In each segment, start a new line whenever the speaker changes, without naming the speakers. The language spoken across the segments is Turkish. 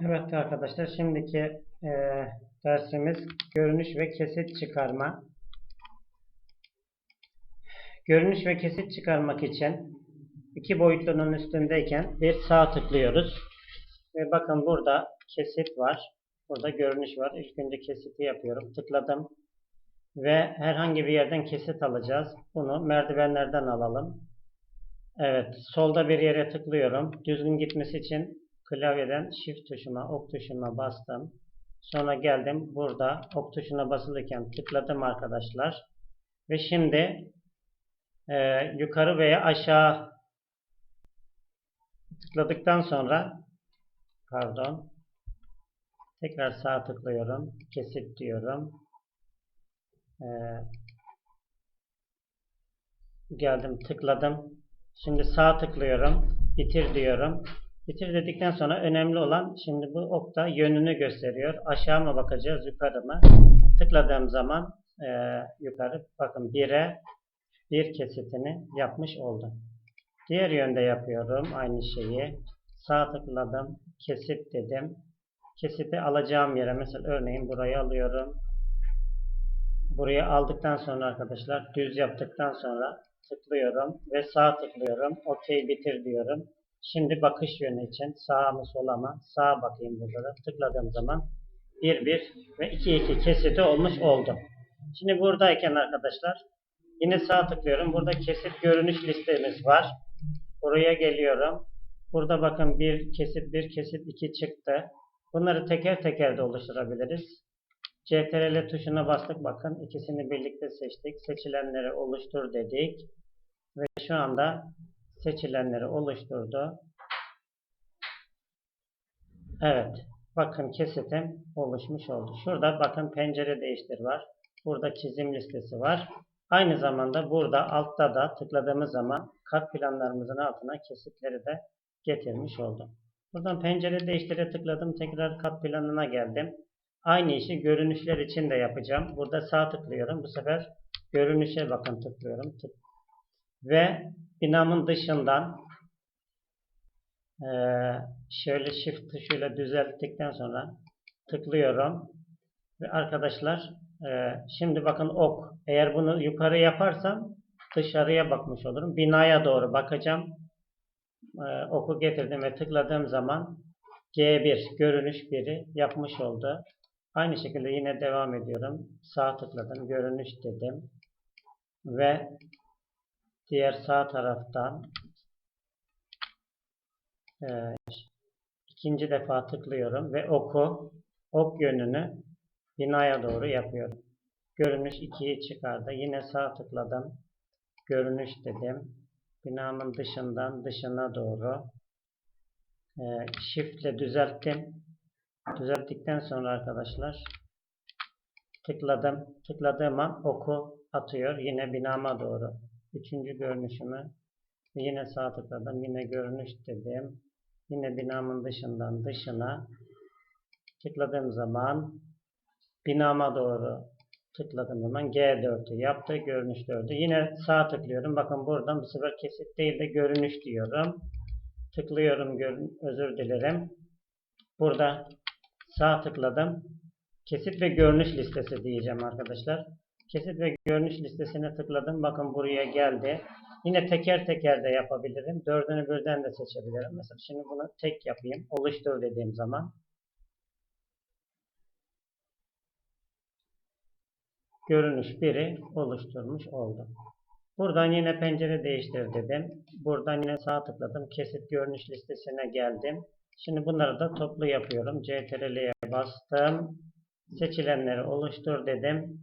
Evet arkadaşlar şimdiki e, dersimiz görünüş ve kesit çıkarma. Görünüş ve kesit çıkarmak için iki boyutlunun üstündeyken bir sağ tıklıyoruz. Ve bakın burada kesit var. Burada görünüş var. İlk önce kesiti yapıyorum. Tıkladım. Ve herhangi bir yerden kesit alacağız. Bunu merdivenlerden alalım. Evet. Solda bir yere tıklıyorum. Düzgün gitmesi için klavyeden shift tuşuna, ok tuşuna bastım. Sonra geldim. Burada ok tuşuna basılırken tıkladım arkadaşlar. Ve şimdi e, yukarı veya aşağı tıkladıktan sonra pardon tekrar sağ tıklıyorum. Kesit diyorum. E, geldim tıkladım. Şimdi sağ tıklıyorum. Bitir diyorum. Bitir dedikten sonra önemli olan şimdi bu okta yönünü gösteriyor. Aşağı mı bakacağız yukarı mı? Tıkladığım zaman e, yukarı bakın 1'e bir kesitini yapmış oldum. Diğer yönde yapıyorum aynı şeyi. Sağ tıkladım. Kesit dedim. Kesiti alacağım yere mesela örneğin burayı alıyorum. Burayı aldıktan sonra arkadaşlar düz yaptıktan sonra tıklıyorum ve sağ tıklıyorum. OK bitir diyorum. Şimdi bakış yönü için sağa mı sola mı? Sağa bakayım burada da. Tıkladığım zaman 1 1 ve 2 2 kesiti olmuş oldu. Şimdi buradayken arkadaşlar yine sağ tıklıyorum. Burada kesit görünüş listemiz var. Buraya geliyorum. Burada bakın bir kesit bir kesit 2 çıktı. Bunları teker teker de oluşturabiliriz. CTRL tuşuna bastık bakın. ikisini birlikte seçtik. Seçilenleri oluştur dedik. Ve şu anda seçilenleri oluşturdu. Evet. Bakın kesitim oluşmuş oldu. Şurada bakın pencere değiştir var. Burada çizim listesi var. Aynı zamanda burada altta da tıkladığımız zaman kat planlarımızın altına kesitleri de getirmiş oldum. Buradan pencere değiştire tıkladım. Tekrar kat planına geldim. Aynı işi görünüşler için de yapacağım. Burada sağ tıklıyorum. Bu sefer görünüşe bakın tıklıyorum. Tık. Ve binamın dışından şöyle shift tuşuyla düzelttikten sonra tıklıyorum. Ve arkadaşlar şimdi bakın ok. Eğer bunu yukarı yaparsam dışarıya bakmış olurum. Binaya doğru bakacağım. Oku getirdim ve tıkladığım zaman G1 görünüş 1'i yapmış oldu. Aynı şekilde yine devam ediyorum. Sağ tıkladım. Görünüş dedim. Ve diğer sağ taraftan eee, ikinci defa tıklıyorum ve oku ok yönünü binaya doğru yapıyorum. Görünüş 2'yi çıkardı. Yine sağ tıkladım. Görünüş dedim. Binanın dışından dışına doğru eee shift ile düzelttim. Düzelttikten sonra arkadaşlar tıkladım. Tıkladığım an oku atıyor. Yine binama doğru. Üçüncü görünüşümü yine sağ tıkladım. Yine görünüş dedim. Yine binamın dışından dışına tıkladığım zaman binama doğru tıkladığım zaman G4'ü yaptı. Görünüş 4'ü. Yine sağ tıklıyorum. Bakın buradan bu sefer kesit değil de görünüş diyorum. Tıklıyorum. Görün özür dilerim. Burada sağ tıkladım. Kesit ve görünüş listesi diyeceğim arkadaşlar. Kesit ve görünüş listesine tıkladım. Bakın buraya geldi. Yine teker teker de yapabilirim. Dördünü birden de seçebilirim. Mesela şimdi bunu tek yapayım. Oluştur dediğim zaman. Görünüş biri oluşturmuş oldum. Buradan yine pencere değiştir dedim. Buradan yine sağ tıkladım. Kesit görünüş listesine geldim. Şimdi bunları da toplu yapıyorum. CTRL'ye bastım. Seçilenleri oluştur dedim.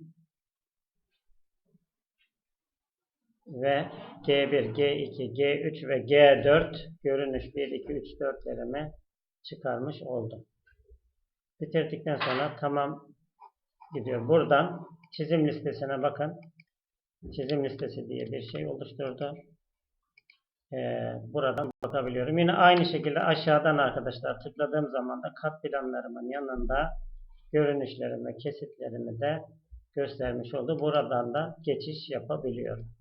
Ve G1, G2, G3 ve G4 görünüş 1, 2, 3, 4'lerimi çıkarmış oldum. Bitirdikten sonra tamam gidiyor. Buradan çizim listesine bakın. Çizim listesi diye bir şey oluşturdu. Ee, buradan bakabiliyorum. Yine aynı şekilde aşağıdan arkadaşlar tıkladığım zaman da kat planlarımın yanında görünüşlerimi, kesitlerimi de göstermiş oldu. Buradan da geçiş yapabiliyorum.